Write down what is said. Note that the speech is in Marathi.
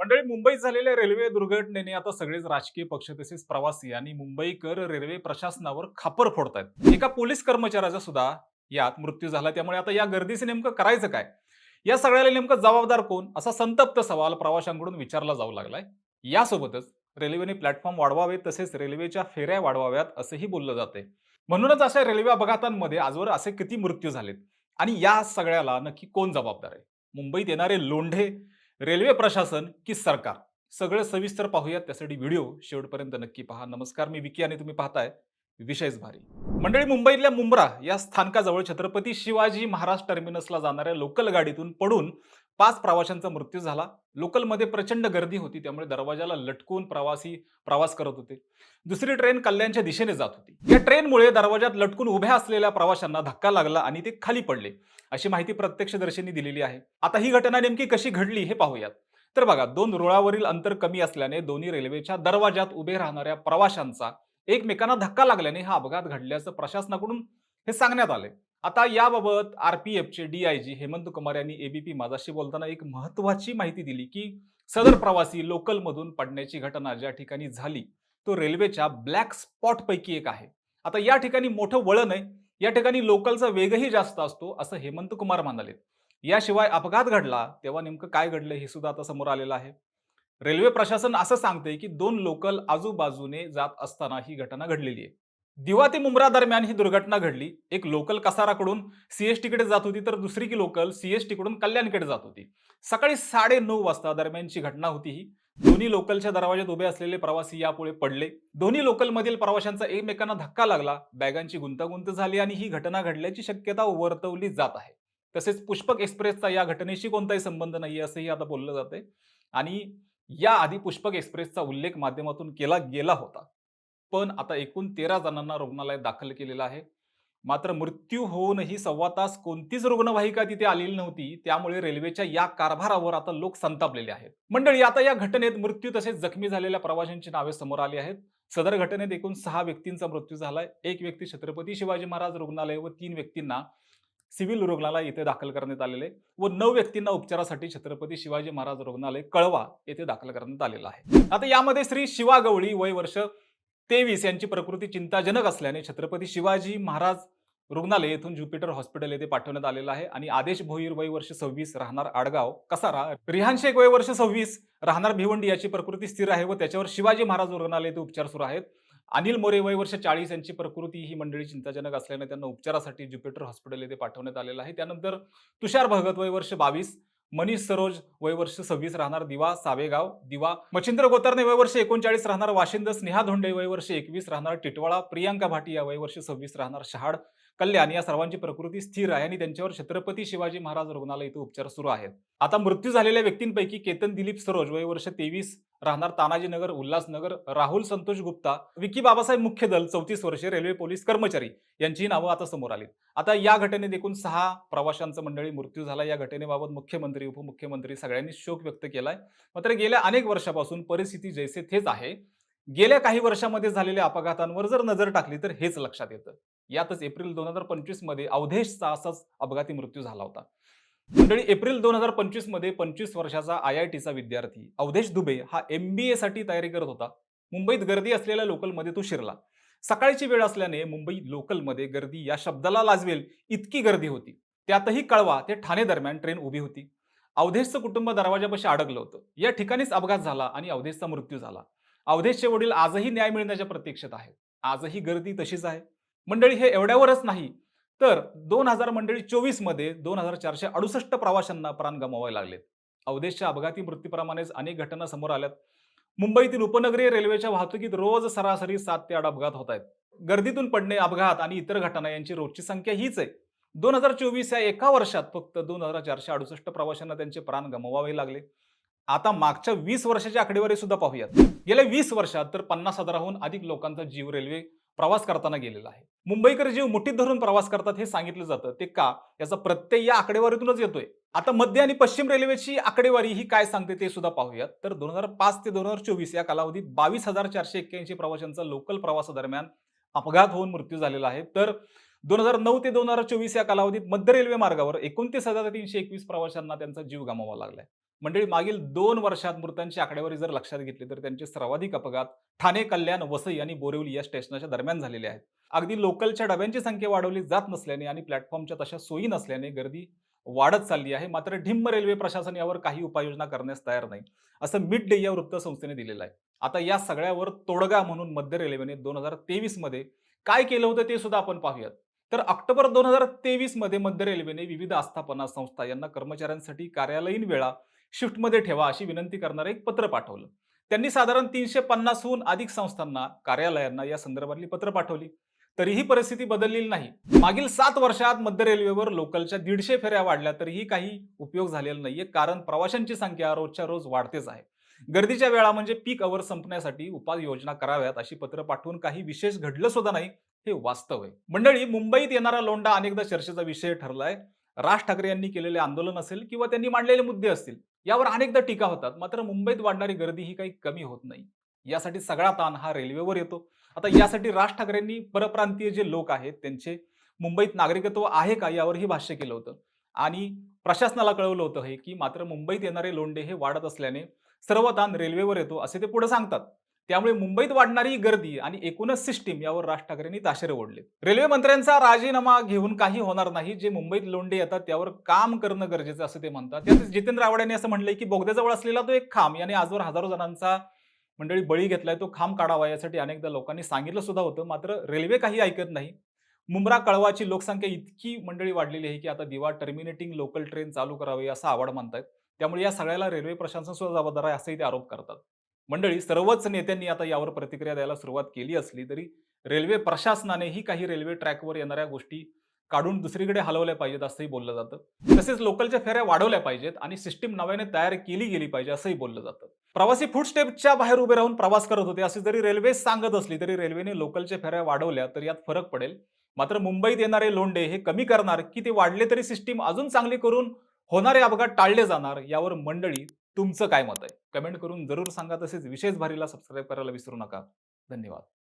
मंडळी मुंबईत झालेल्या रेल्वे दुर्घटनेने आता सगळेच राजकीय पक्ष तसेच प्रवासी आणि मुंबईकर रेल्वे प्रशासनावर खापर फोडतायत. एका पोलीस कर्मचाऱ्याचा सुद्धा यात मृत्यू झाला. त्यामुळे आता या गर्दीचे नेमकं करायचं काय? या सगळ्याला नेमकं जबाबदार कोण? असा संतप्त सवाल प्रवाशांकडून विचारला जाऊ लागलाय. यासोबतच रेल्वेने प्लॅटफॉर्म वाढवावे तसेच रेल्वेच्या फेऱ्या वाढवाव्यात असंही बोललं जाते म्हणूनच अशा रेल्वे अपघातांमध्ये आजवर असे किती मृत्यू झालेत? आणि या सगळ्याला नक्की कोण जबाबदार आहे? मुंबईत येणारे लोंढे रेल्वे प्रशासन की सरकार? सगळं सविस्तर पाहूयात. त्यासाठी व्हिडिओ शेवटपर्यंत नक्की पहा. नमस्कार मी विकी आणि तुम्ही पाहताय विशेष भारी. मंडळी मुंबईतल्या मुंब्रा या स्थानकाजवळ छत्रपती शिवाजी महाराज टर्मिनसला जाणाऱ्या लोकल गाडीतून पडून पाच प्रवाशांचा मृत्यू झाला. लोकलमध्ये प्रचंड गर्दी होती. त्यामुळे दरवाजाला लटकून प्रवासी प्रवास करत होते. दुसरी ट्रेन कल्याणच्या दिशेने जात होती. या ट्रेनमुळे दरवाजात लटकून उभ्या असलेल्या प्रवाशांना धक्का लागला आणि ते खाली पडले अशी माहिती प्रत्यक्षदर्शींनी दिलेली आहे. आता ही घटना नेमकी कशी घडली हे पाहूयात. तर बघा दोन रुळावरील अंतर कमी असल्याने दोन्ही रेल्वेच्या दरवाजात उभे राहणाऱ्या प्रवाशांचा एकमेकांना धक्का लागल्याने हा अपघात घडल्याचं प्रशासनाकडून हे सांगण्यात आले आता याबाबत आरपीएफचे डीआयजी हेमंत कुमार यांनी एबीपी माझाशी बोलताना एक महत्वाची माहिती दिली की सदर प्रवासी लोकलमधून पडण्याची घटना ज्या ठिकाणी झाली तो रेल्वेच्या ब्लॅक स्पॉट पैकी एक आहे. आता या ठिकाणी मोठं वळण आहे या ठिकाणी लोकलचा वेगही जास्त असतो असं हेमंत कुमार म्हणाले. याशिवाय अपघात घडला तेव्हा नेमकं काय घडलं हे सुद्धा आता समोर आलेलं आहे. रेल्वे प्रशासन असं सांगतंय की दोन लोकल आजूबाजूने जात असताना ही घटना घडलेली आहे. दिवा ते मुंब्रा दरम्यान ही दुर्घटना घडली. एक लोकल कसाराकडून सीएसटीकडे जात होती तर दुसरी की लोकल सीएसटीकडून कल्याणकडे जात होती. सकाळी साडे नऊ वाजता दरम्यानची घटना होती ही. दोन्ही लोकलच्या दरवाजात उभे असलेले प्रवासी यापुढे पडले. दोन्ही लोकलमधील प्रवाशांचा एकमेकांना धक्का लागला. बॅगांची गुंतागुंत झाली आणि ही घटना घडल्याची शक्यता वर्तवली जात आहे. तसेच पुष्पक एक्सप्रेसचा या घटनेशी कोणताही संबंध नाही असंही आता बोललं जाते आणि या आधी पुष्पक एक्सप्रेसचा उल्लेख माध्यमातून केला गेला होता. पण आता एकूण तेरा जणांना रुग्णालयात दाखल केलेलं आहे. मात्र मृत्यू होऊनही सव्वा तास कोणतीच रुग्णवाहिका तिथे आलेली नव्हती. त्यामुळे रेल्वेच्या या कारभारावर आता लोक संतापलेले आहेत. मंडळी आता या घटनेत मृत्यू तसेच जखमी झालेल्या प्रवाशांची नावे समोर आली आहेत. सदर घटनेत एकूण सहा व्यक्तींचा मृत्यू झाला एक व्यक्ती छत्रपती शिवाजी महाराज रुग्णालय व तीन व्यक्तींना सिव्हिल रुग्णालय येथे दाखल करण्यात आलेले व नऊ व्यक्तींना उपचारासाठी छत्रपती शिवाजी महाराज रुग्णालय कळवा येथे दाखल करण्यात आलेलं आहे. आता यामध्ये श्री शिवा गवळी वय वर्ष तेवीस यांची प्रकृती चिंताजनक असल्याने छत्रपती शिवाजी महाराज रुग्णालय येथून ज्युपिटर हॉस्पिटल येथे पाठवण्यात आलेलं आहे आणि आदेश भोईर वय वर्ष सव्वीस राहणार आडगाव. कसारा रिहान शेख वय वर्ष सव्वीस राहणार भिवंडी याची प्रकृती स्थिर आहे व त्याच्यावर शिवाजी महाराज रुग्णालय येथे उपचार सुरू आहेत. अनिल मोरे वय वर्ष चाळीस यांची प्रकृती ही मंडळी चिंताजनक असल्याने त्यांना उपचारासाठी ज्युपिटर हॉस्पिटल येथे पाठवण्यात आलेलं आहे. त्यानंतर तुषार भगत वय वर्ष बावीस मनीष सरोज वय वर्ष सव्वीस राहणार दिवा सावेगाव. दिवा मच्छिंद्र गोतरणे वय वर्ष एकोणचाळीस राहणार वाशिंद. स्नेहा धोंडे वय वर्ष एकवीस राहणार टिटवाळा. प्रियांका भाटिया वय वर्ष सव्वीस राहणार शहाड. कल्याण या सर्वांची प्रकृती स्थिर आहे आणि त्यांच्यावर छत्रपती शिवाजी महाराज रुग्णालय इथे उपचार सुरू आहेत. आता मृत्यू झालेल्या व्यक्तींपैकी केतन दिलीप सरोज वय वर्ष तेवीस राहणार तानाजीनगर उल्हासनगर राहुल संतोष गुप्ता विकी बाबासाहेब मुख्य दल चौतीस वर्षे रेल्वे पोलीस कर्मचारी यांची नावं आता समोर आलीत. आता या घटनेत एकूण सहा प्रवाशांचा मंडळी मृत्यू झाला. या घटनेबाबत मुख्यमंत्री उपमुख्यमंत्री सगळ्यांनी शोक व्यक्त केलाय. मात्र गेल्या अनेक वर्षापासून परिस्थिती जैसे थेच आहे. गेल्या काही वर्षामध्ये झालेल्या अपघातांवर जर नजर टाकली तर हेच लक्षात येतं. यातच एप्रिल दोन हजार पंचवीसमध्ये अवधेशचा असाच अपघाती मृत्यू झाला होता. मंडळी एप्रिल दोन हजार पंचवीसमध्ये पंचवीस वर्षाचा आय आय टीचा विद्यार्थी अवधेश दुबे हा एमबीए साठी तयारी करत होता. मुंबईत गर्दी असलेल्या लोकलमध्ये तो शिरला. सकाळची वेळ असल्याने मुंबई लोकलमध्ये गर्दी या शब्दाला लाजवेल इतकी गर्दी होती. त्यातही कळवा ते ठाणे दरम्यान ट्रेन उभी होती. अवधेशचं कुटुंब दरवाजापाशी अडकलं होतं. या ठिकाणीच अपघात झाला आणि अवधेशचा मृत्यू झाला. अवधेशचे वडील आजही न्याय मिळण्याच्या प्रतीक्षेत आहेत. आजही गर्दी तशीच आहे. मंडळी हे एवढ्यावरच नाही. तर दोन हजार मंडळी चोवीसमध्ये दोन हजार चारशे अडुसष्ट प्रवाशांना प्राण गमावावे लागलेत. अवदेशच्या अपघाती मृत्यूप्रमाणेच अनेक घटना समोर आल्यात. मुंबईतील उपनगरीय रेल्वेच्या वाहतुकीत रोज सरासरी सात ते आठ अपघात होत आहेत गर्दीतून पडणे अपघात आणि इतर घटना यांची रोजची संख्या हीच आहे. दोन हजार चोवीस या एका वर्षात फक्त दोन हजार चारशे अडुसष्ट प्रवाशांना त्यांचे प्राण गमवावे लागले. आता मागच्या वीस वर्षाची आकडेवारी सुद्धा पाहूयात. गेल्या वीस वर्षात तर पन्नास हजाराहून अधिक लोकांचा जीव रेल्वे प्रवास करताना गेलेला आहे. मुंबईकर जीव मुठीत धरून प्रवास करतात हे सांगितलं जातं. ते का? याचा प्रत्यय या आकडेवारीतूनच येतोय. आता मध्य आणि पश्चिम रेल्वेची आकडेवारी ही काय सांगते ते सुद्धा पाहूयात. तर दोन हजार पाच ते दोन हजार चोवीस या कालावधीत बावीस हजार चारशे एक्क्याऐंशी प्रवाशांचा लोकल प्रवासादरम्यान अपघात होऊन मृत्यू झालेला आहे. तर दोन हजार नऊ ते दोन हजार चोवीस या कालावधीत मध्य रेल्वे मार्गावर एकोणतीस हजार तीनशे एकवीस प्रवाशांना त्यांचा जीव गमावा लागलाय. मंडळी मागील दोन वर्षात मृतांची आकडेवारी जर लक्षात घेतली तर त्यांचे सर्वाधिक अपघात ठाणे कल्याण वसई आणि बोरिवली या स्टेशनाच्या दरम्यान झालेले आहेत. अगदी लोकलच्या डब्यांची संख्या वाढवली जात नसल्याने आणि प्लॅटफॉर्मच्या तशा सोयी नसल्याने गर्दी वाढत चालली आहे. मात्र ढिम्म रेल्वे प्रशासन यावर काही उपाययोजना करण्यास तयार नाही असं मिड डे या वृत्तसंस्थेने दिलेलं आहे. आता या सगळ्यावर तोडगा म्हणून मध्य रेल्वेने दोन हजार तेवीसमध्ये काय केलं होतं ते सुद्धा आपण पाहूयात. तर ऑक्टोबर दोन हजार तेवीसमध्ये मध्य रेल्वेने विविध आस्थापना संस्था यांना कर्मचाऱ्यांसाठी कार्यालयीन वेळा शिफ्टमध्ये ठेवा अशी विनंती करणारं एक पत्र पाठवलं. त्यांनी साधारण तीनशे पन्नासहून अधिक संस्थांना कार्यालयांना या संदर्भातली पत्र पाठवली. तरीही परिस्थिती बदललेली नाही. मागील सात वर्षात मध्य रेल्वेवर लोकलच्या दीडशे फेऱ्या वाढल्या तरीही काही उपयोग झालेला नाहीये कारण प्रवाशांची संख्या रोजच्या रोज वाढतेच आहे. गर्दीच्या वेळा म्हणजे पीक अवर संपण्यासाठी उपाययोजना कराव्यात अशी पत्र पाठवून काही विशेष घडलं सुद्धा नाही हे वास्तव आहे. मंडळी मुंबईत येणारा लोंडा अनेकदा चर्चेचा विषय ठरलाय. राज ठाकरे यांनी केलेले आंदोलन असेल किंवा त्यांनी मांडलेले मुद्दे असतील यावर अनेकदा टीका होतात. मात्र मुंबईत वाढणारी गर्दी ही काही कमी होत नाही. यासाठी सगळा ताण हा रेल्वेवर येतो. आता यासाठी राज ठाकरेंनी परप्रांतीय जे लोक आहेत त्यांचे मुंबईत नागरिकत्व आहे का यावरही भाष्य केलं होतं. आणि प्रशासनाला कळवलं होतं हे की मात्र मुंबईत येणारे लोंडे हे वाढत असल्याने सर्व ताण रेल्वेवर येतो असे ते पुढे सांगतात. त्यामुळे मुंबईत वाढणारी गर्दी आणि एकूणच सिस्टीम यावर राज ठाकरेंनी ताशेरे ओढले. रेल्वे मंत्र्यांचा राजीनामा घेऊन काही होणार नाही. जे मुंबईत लोंडे येतात त्यावर काम करणं गरजेचं असं ते म्हणतात. त्यातच जितेंद्र आव्हाड यांनी असं म्हणलंय की बोगद्याजवळ असलेला तो एक खांब याने आजवर हजारो जणांचा मंडळी बळी घेतलाय. तो खांब काढावा यासाठी अनेकदा लोकांनी सांगितलं सुद्धा होतं. मात्र रेल्वे काही ऐकत नाही. मुंब्रा कळवाची लोकसंख्या इतकी मंडळी वाढलेली आहे की आता दिवा टर्मिनेटिंग लोकल ट्रेन चालू करावी असं आवड मानतायत त्यामुळे या सगळ्याला रेल्वे प्रशासन सुद्धा जबाबदार आहे असंही ते आरोप करतात. मंडळी सर्वच नेत्यांनी आता यावर प्रतिक्रिया द्यायला सुरुवात केली असली तरी रेल्वे प्रशासनानेही काही रेल्वे ट्रॅकवर येणाऱ्या गोष्टी काढून दुसरीकडे हलवल्या पाहिजेत असंही बोललं जातं. तसेच लोकलच्या फेऱ्या वाढवल्या पाहिजेत आणि सिस्टीम नव्याने तयार केली गेली पाहिजे असंही बोललं जातं. प्रवासी फुटस्टेपच्या बाहेर उभे राहून प्रवास करत होते असे जरी रेल्वे सांगत असली तरी रेल्वेने लोकलच्या फेऱ्या वाढवल्या तर यात फरक पडेल. मात्र मुंबईत येणारे लोंडे हे कमी करणार की ते वाढले तरी सिस्टीम अजून चांगली करून होणारे अपघात टाळले जाणार यावर मंडळी तुमचं काय मत आहे? कमेंट करून जरूर सांगा. तसेच विशेष भारीला सबस्क्राईब करायला विसरू नका. धन्यवाद.